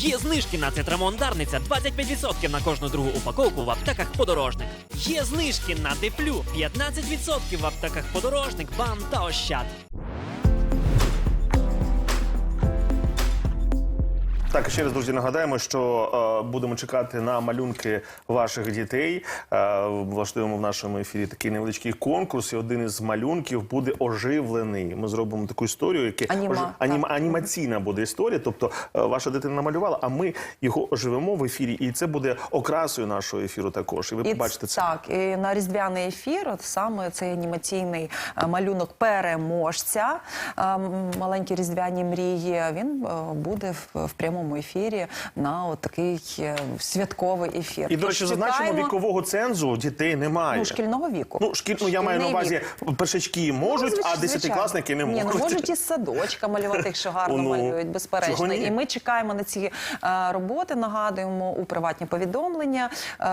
Є знижки на цитрамон Дарниця 25% на кожну другу упаковку в аптеках подорожник. Є знижки на Деплю 15% в аптеках подорожник, бам та ощад. Так, ще раз, друзі, нагадаємо, що е, будемо чекати на малюнки ваших дітей. Е, влаштуємо в нашому ефірі такий невеличкий конкурс. І один із малюнків буде оживлений. Ми зробимо таку історію, яка Аніма, ожи- так. аніма- анімаційна буде історія. Тобто е, ваша дитина намалювала, а ми його оживемо в ефірі, і це буде окрасою нашого ефіру також. І ви І побачите це. Так, і на різдвяний ефір, от саме цей анімаційний е, малюнок переможця, е, маленькі різдвяні мрії. Він е, буде в, в прямому ефірі на от такий е, святковий ефір. І, до речі, зазначимо, чекаємо, вікового цензу дітей немає. ну, шкільного віку. Ну, шкіль, ну я маю на увазі, вік. першачки можуть, Ну, а десятикласники не можуть. Ні, ну, можуть із садочка малювати, якщо гарно Ну, малюють, безперечно. І ми чекаємо на ці е, роботи. Нагадуємо у приватні повідомлення е,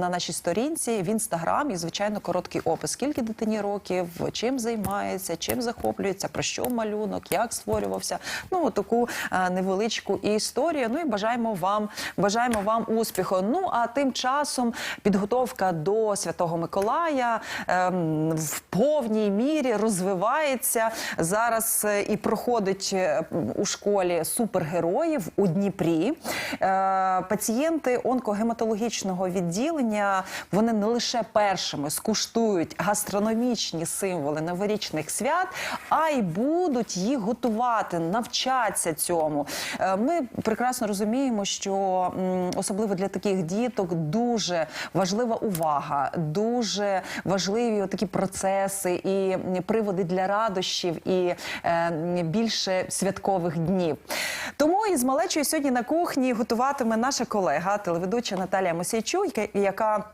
на нашій сторінці в інстаграм і звичайно короткий опис. Скільки дитині років, чим займається, чим захоплюється, про що малюнок, як створювався. Ну таку е, невеличку історію. Ну і бажаємо вам, бажаємо вам успіху. Ну а тим часом підготовка до Святого Миколая ем, в повній мірі розвивається зараз е, і проходить е, у школі супергероїв у Дніпрі. Е, Пацієнти онкогематологічного відділення вони не лише першими скуштують гастрономічні символи новорічних свят, а й будуть їх готувати, навчаться цьому. Е, Ми прекрасно розуміємо, що особливо для таких діток дуже важлива увага, дуже важливі такі процеси і приводи для радощів і е, більше святкових днів. Тому із малечою сьогодні на кухні готуватиме наша колега, телеведуча Наталія Мосійчук, яка- яка.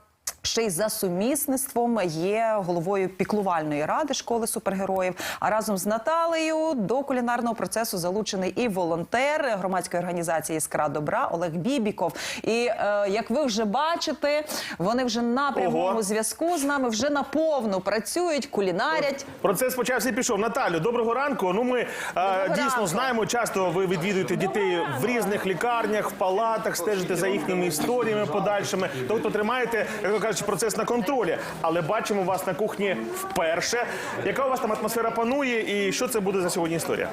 Ще й за сумісництвом є головою піклувальної ради школи супергероїв. А разом з Наталею до кулінарного процесу залучений і волонтер громадської організації Іскра добра Олег Бібіков. І е, як ви вже бачите, вони вже на прямому зв'язку з нами вже наповну працюють, кулінарять. Процес почався і пішов. Наталю, доброго ранку. Ну ми е, дійсно ранку. знаємо. Часто ви відвідуєте дітей в різних лікарнях, в палатах, стежите за їхніми історіями подальшими. Тобто тримаєте, як то кажуть, процес на контролі. Але бачимо вас на кухні вперше. Яка у вас там атмосфера панує, і що це буде за сьогодні історія?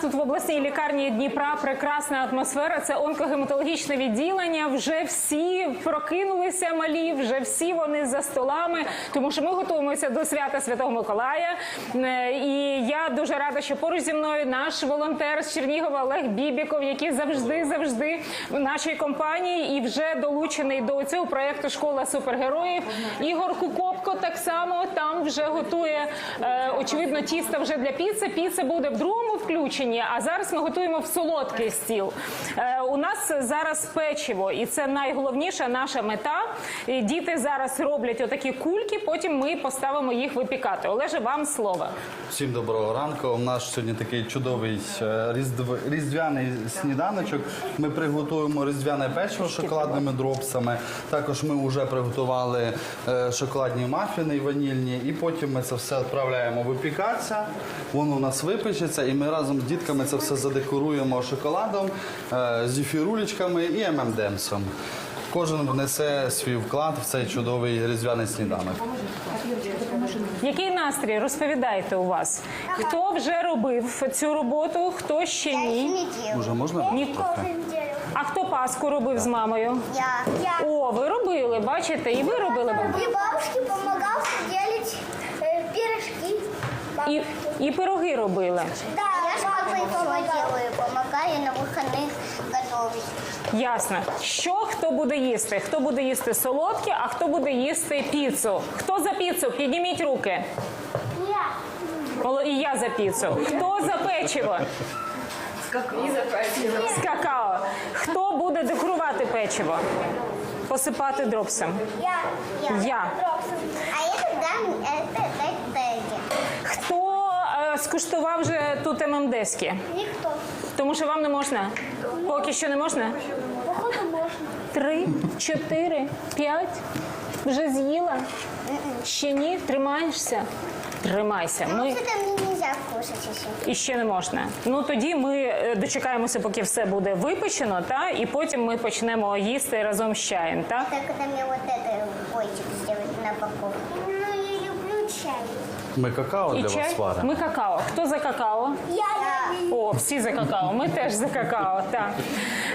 Тут в обласній лікарні Дніпра прекрасна атмосфера. Це онкогематологічне відділення. Вже всі прокинулися малі, вже всі вони за столами, тому що ми готуємося до свята Святого Миколая. Е, І я дуже рада, що поруч зі мною наш волонтер з Чернігова Олег Бібіков, який завжди завжди в нашій компанії і вже долучений до цього проекту Школа супергероїв. Ігор Кукопко так само там вже готує е, очевидно тісто вже для піци. Піца буде в другому включенні. А зараз ми готуємо в солодкий стіл. Е, у нас зараз печиво, і це найголовніша наша мета. І діти зараз роблять отакі кульки. Потім ми поставимо їх випікати. Олеже, вам слово. Всім доброго ранку. У нас сьогодні такий чудовий е, різдв- різдвяний сніданочок. Ми приготуємо різдвяне печиво з шоколадними дропсами. Також ми вже приготували е, шоколадні мафіни ванільні, і потім ми це все відправляємо випікатися. Воно у нас випечеться, і ми разом з дітками це все задекоруємо шоколадом, е, зефірулечками і ММДемсом. Кожен внесе свій вклад в цей чудовий різдвяний сніданок. Який настрій розповідайте у вас? Хто вже робив цю роботу? Хто ще ні? Уже можна? Ні. А хто паску робив з мамою? Я. О, ви робили, бачите, і ви робили. И бабушке помогал делать э, пирожки. І, і пироги робили. Да, я с папой помогаю, помогаю на выходных готовить. Ясно. Що хто буде їсти? Хто буде їсти солодке, а хто буде їсти піцу? Хто за піцу? Підніміть руки. Я. І я за піцу. Хто за печиво? З какао. Хто буде декорувати печиво? Посипати дропсом. Я. Я. А скуштував вже тут ММДські? Никто. Тому що вам не можна. Поки що не можна. Походу можно. Три, чотири, п'ять. Вже з'їла? Ще ні, тримаєшся. Тримайся. Ми кушать еще. і ще не можна. Ну тоді ми е, дочекаємося, поки все буде випечено, та і потім ми почнемо їсти разом з чаєм. Та Так, когда мне вот это бойчик сделать на боку. Чай. Ми какао і для чай. вас варимо. Ми какао. Хто за какао? Я, О, всі за какао. Ми теж за какао. Так.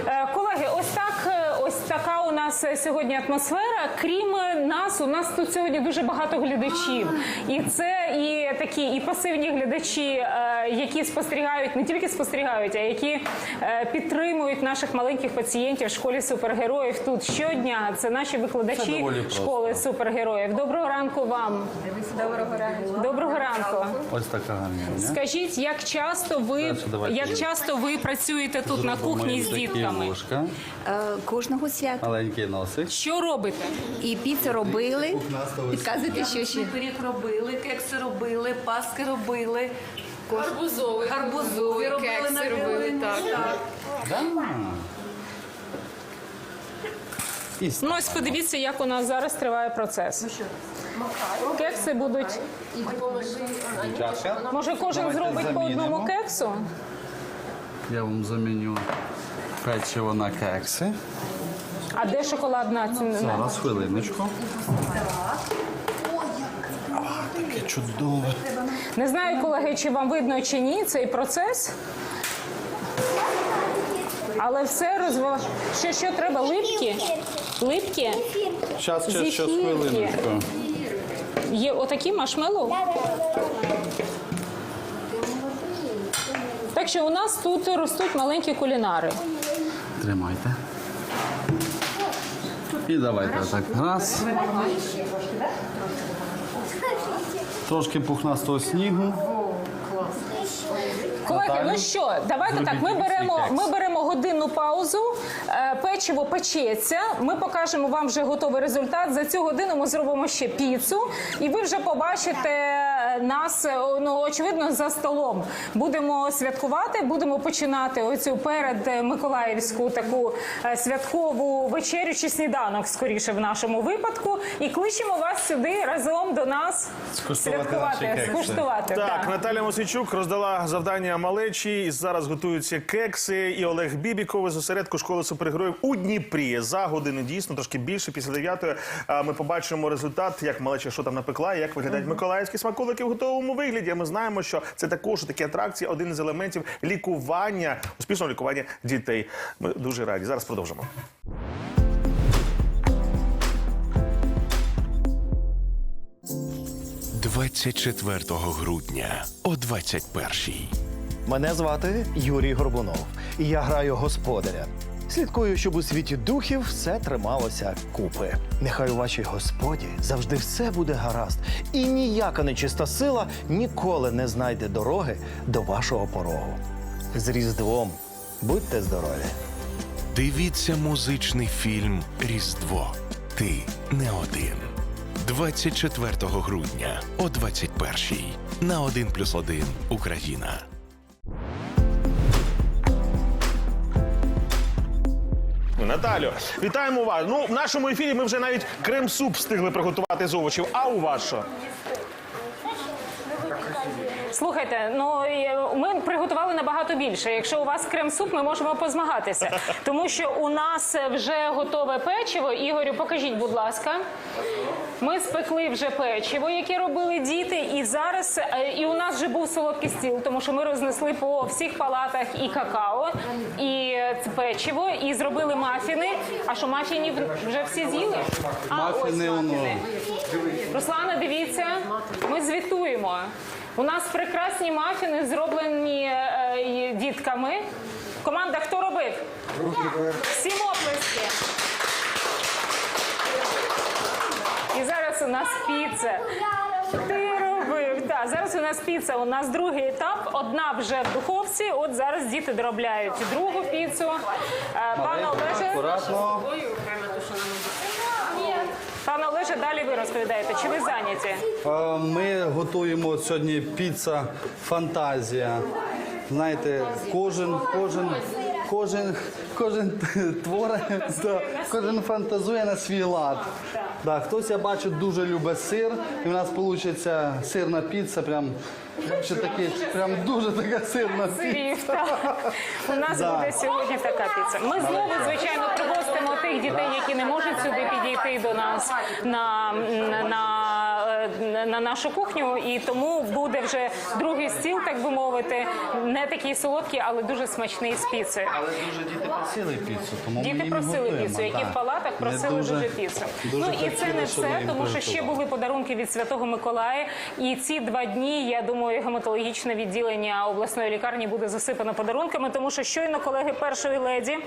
Е, Колеги, ось так, е, ось така у нас е, сьогодні атмосфера. Крім е, нас, у нас тут сьогодні дуже багато глядачів. І це і такі і пасивні глядачі, е, які спостерігають, не тільки спостерігають, а які підтримують наших маленьких пацієнтів в школі супергероїв тут щодня. Це наші Це викладачі просто. школи супергероїв. Доброго ранку вам. Доброго ранку. Доброго ранку. Ось така. Скажіть, як часто ви як часто ви працюєте тут на кухні з дітками? Кожного свята. Маленький носик. Що робите? І піцу робили. Підказуйте, що ще. Пиріг робили, кекси робили, паски робили. Гарбузовий. Гарбузовий робили, кекси робили, так. Да. Ну ось подивіться, як у нас зараз триває процес. Кекси будуть. Може, кожен Давайте зробить по замінимо. одному кексу? Я вам заміню печиво на кекси. А де шоколадна ціна? Зараз хвилиночку. Таке чудове. Не знаю, колеги, чи вам видно чи ні цей процес. Але все розвиває. Що, що треба? Липкі? Липкі? Щас, щас, щас, Зефірки. хвилиночку. Є отакі маршмеллоу? Так що у нас тут ростуть маленькі кулінари. Тримайте. І давайте так. Раз. Трошки пухнастого снігу. Колеги, ну що, давайте так. Ми беремо, ми беремо годинну паузу. е, Печиво печеться. Ми покажемо вам вже готовий результат. За цю годину ми зробимо ще піцу, і ви вже побачите нас. е, Ну очевидно, за столом. Будемо святкувати, будемо починати оцю перед е, Миколаївську таку е, святкову вечерю чи сніданок, скоріше в нашому випадку. І кличемо вас сюди разом до нас Скуштувати святкувати, скуштувати. Так, Наталя Мосичук роздала завдання малечі. І зараз готуються кекси. І Олег Бібіков з осередку школи супергероїв у Дніпрі. За годину дійсно трошки більше. Після дев'ятої а, ми побачимо результат, як малеча що там напекла, і як виглядають миколаївські смаколики в готовому вигляді. А Ми знаємо, що це також такі атракції, один із елементів лікування, успішного лікування дітей. Ми дуже раді. Зараз продовжимо. 24 грудня о 21-й. Мене звати Юрій Горбунов, і я граю господаря. Слідкую, щоб у світі духів все трималося купи. Нехай у вашій господі завжди все буде гаразд, і ніяка нечиста сила ніколи не знайде дороги до вашого порогу. З Різдвом будьте здорові! Дивіться музичний фільм Різдво. Ти не один. 24 грудня о 21-й на 1+,1 Україна. Наталю, вітаємо вас. Ну, в нашому ефірі ми вже навіть крем-суп встигли приготувати з овочів. А у вас що? Слухайте, ну ми приготували набагато більше. Якщо у вас крем-суп, ми можемо позмагатися, тому що у нас вже готове печиво. Ігорю, покажіть, будь ласка. Ми спекли вже печиво, яке робили діти, і зараз е, і у нас вже був солодкий стіл, тому що ми рознесли по всіх палатах і какао, і печиво, і зробили мафіни. А що мафінів вже всі з'їли? А, ось мафіни. Руслана, дивіться, ми звітуємо. У нас прекрасні мафіни зроблені е, дітками. Команда хто робив? Всім оплески. І зараз у нас піца. Ти робив. Так, зараз у нас піца. У нас другий етап. Одна вже в духовці. От зараз діти доробляють другу піцу. Е, Пане Олеже, Акуратно. далі ви розповідаєте. Чи ви зайняті? Е, Ми готуємо сьогодні піца фантазія. Знаєте, кожен, кожен, кожен, кожен творить, да, кожен фантазує на свій лад. Да, хтось я бачу дуже любить сир, і в нас вийде сирна піца, прям, ще такі, прям дуже така сирна піца. У нас Да. буде сьогодні така піца. Ми знову, звичайно, пригостимо тих дітей, які не можуть сюди підійти до нас на, на, на, нашу кухню. І тому буде вже другий стіл, так би мовити, не такий солодкий, але дуже смачний з піцею. Але дуже діти просили піцу, тому Діти їм просили піцу, які в палатах просили дуже, піцу. дуже ну і це не все, тому що ще були подарунки від Святого Миколая. І ці два дні, я думаю, гематологічне відділення обласної лікарні буде засипано подарунками, тому що щойно колеги першої леді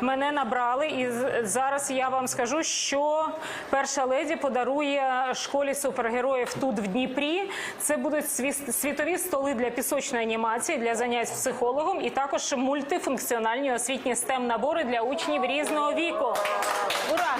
мене набрали. І зараз я вам скажу, що перша леді подарує школі супергероїв тут в Дніпрі. Це будуть світові столи для пісочної анімації, для занять психологом, і також мультифункціональні освітні стем набори для учнів різного віку. Ура!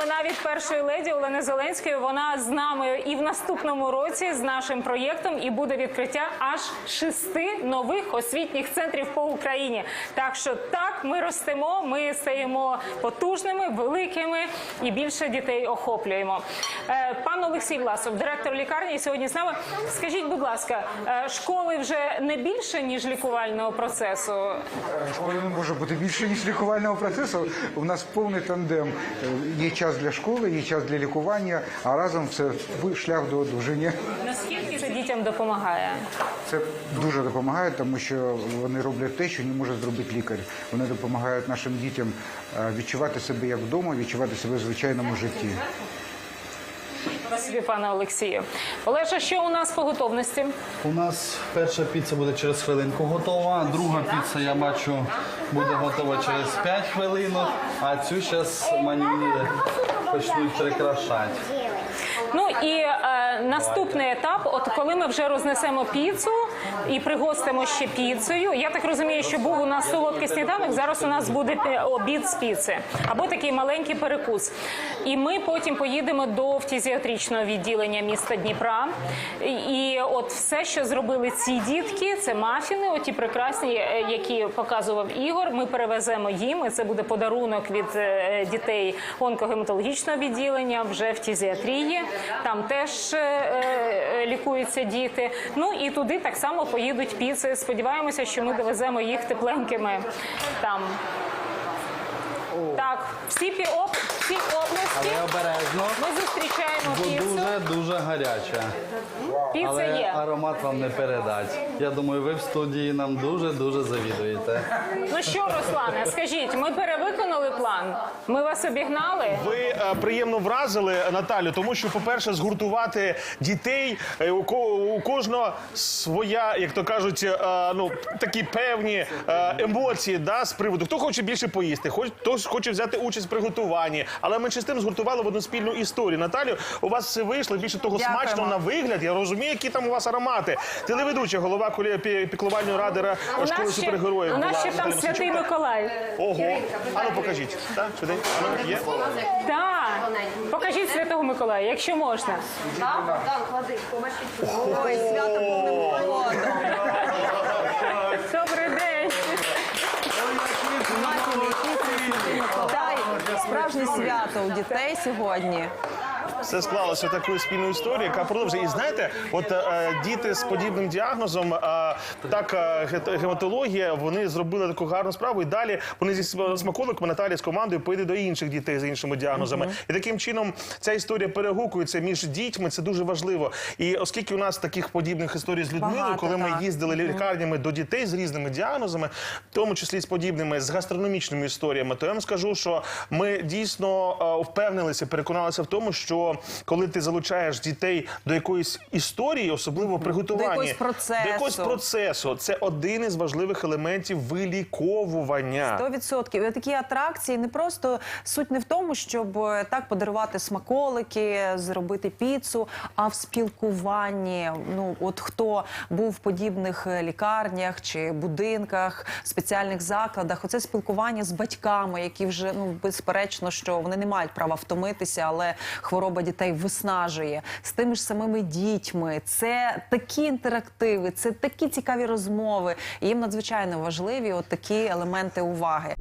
Новина від першої леді Олени Зеленської. Вона з нами і в наступному році з нашим проєктом і буде відкриття аж шести нових освітніх центрів по Україні. Так що так, ми ростемо, ми стаємо потужними, великими і більше дітей охоплюємо. Е, Пан Олексій Власов, директор лікарні, сьогодні з нами. Скажіть, будь ласка, е, школи вже не більше ніж лікувального процесу? Школи не може бути більше ніж лікувального процесу. У нас повний тандем. Е, Є час для школи, є час для лікування, а разом це шлях до одужання. Наскільки це дітям допомагає? Це дуже допомагає, тому що вони роблять те, що не може зробити лікар. Вони допомагають нашим дітям е, відчувати себе як вдома, відчувати себе в звичайному житті. Спасибі, пане Олексію. Олеша, що у нас по готовності? У нас перша піца буде через хвилинку готова, друга піца, я бачу, буде готова через 5 хвилин, а цю зараз мені почнуть прикрашати. Ну і е, наступний етап, от коли ми вже рознесемо піцу і пригостимо ще піцею. Я так розумію, що був у нас солодкий сніданок. Зараз у нас буде обід з піци або такий маленький перекус. І ми потім поїдемо до фтізіатричного відділення міста Дніпра. І, от все, що зробили ці дітки, це мафіни, оті прекрасні, е, які показував Ігор. Ми перевеземо їм. І це буде подарунок від е, дітей онкогематологічного відділення вже в фтізіатрії. Там теж е, е, лікуються діти. Ну і туди так само поїдуть піци. Сподіваємося, що ми довеземо їх тепленькими там. Так, всі пі об, всі області Але обережно, ми зустрічаємо бо піцу. дуже дуже гаряча. Піца Але є. аромат вам не передать. Я думаю, ви в студії нам дуже дуже завідуєте. Ну що, Руслане, скажіть, ми перевиконали план? Ми вас обігнали? Ви е, приємно вразили Наталю, тому що, по-перше, згуртувати дітей е, у, ко- у кожного своя, як то кажуть, е, ну такі певні е, емоції да, з приводу. Хто хоче більше поїсти, хоч хоче взяти участь в приготуванні, але менше з тим згуртували в одну спільну історію. Наталю, у вас все вийшло. Більше того, Дякуємо. смачно на вигляд. Я розумію, які там у вас аромати. Телеведуча, голова піклувальної ради школи супергероїв. у нас ще там святий Миколай. Ого, а ну покажіть. Так. А ну, є? Так, покажіть святого Миколая, якщо можна. Ой, свято повним ходом. Справжнє свято у дітей сьогодні. Все склалося такою таку спільну історію, яка продовжує. І знаєте, от е, діти з подібним діагнозом, е, так е, гематологія, вони зробили таку гарну справу. І далі вони зі см- смаколиками Наталі з командою поїде до інших дітей з іншими діагнозами. І таким чином ця історія перегукується між дітьми. Це дуже важливо. І оскільки у нас таких подібних історій з Людмилою, Багато, коли ми так. їздили лікарнями до дітей з різними діагнозами, в тому числі з подібними з гастрономічними історіями, то я вам скажу, що ми дійсно е, впевнилися, переконалися в тому, що коли ти залучаєш дітей до якоїсь історії, особливо приготування, якогось процесу. до якогось процесу, це один із важливих елементів виліковування. Сто відсотків. І Такі атракції не просто суть не в тому, щоб е, так подарувати смаколики, зробити піцу, а в спілкуванні. Ну от хто був в подібних е, лікарнях чи будинках, спеціальних закладах, оце спілкування з батьками, які вже ну безперечно, що вони не мають права втомитися, але хвороба дітей виснажує з тими ж самими дітьми. Це такі інтерактиви, це такі цікаві розмови. Їм надзвичайно важливі от такі елементи уваги.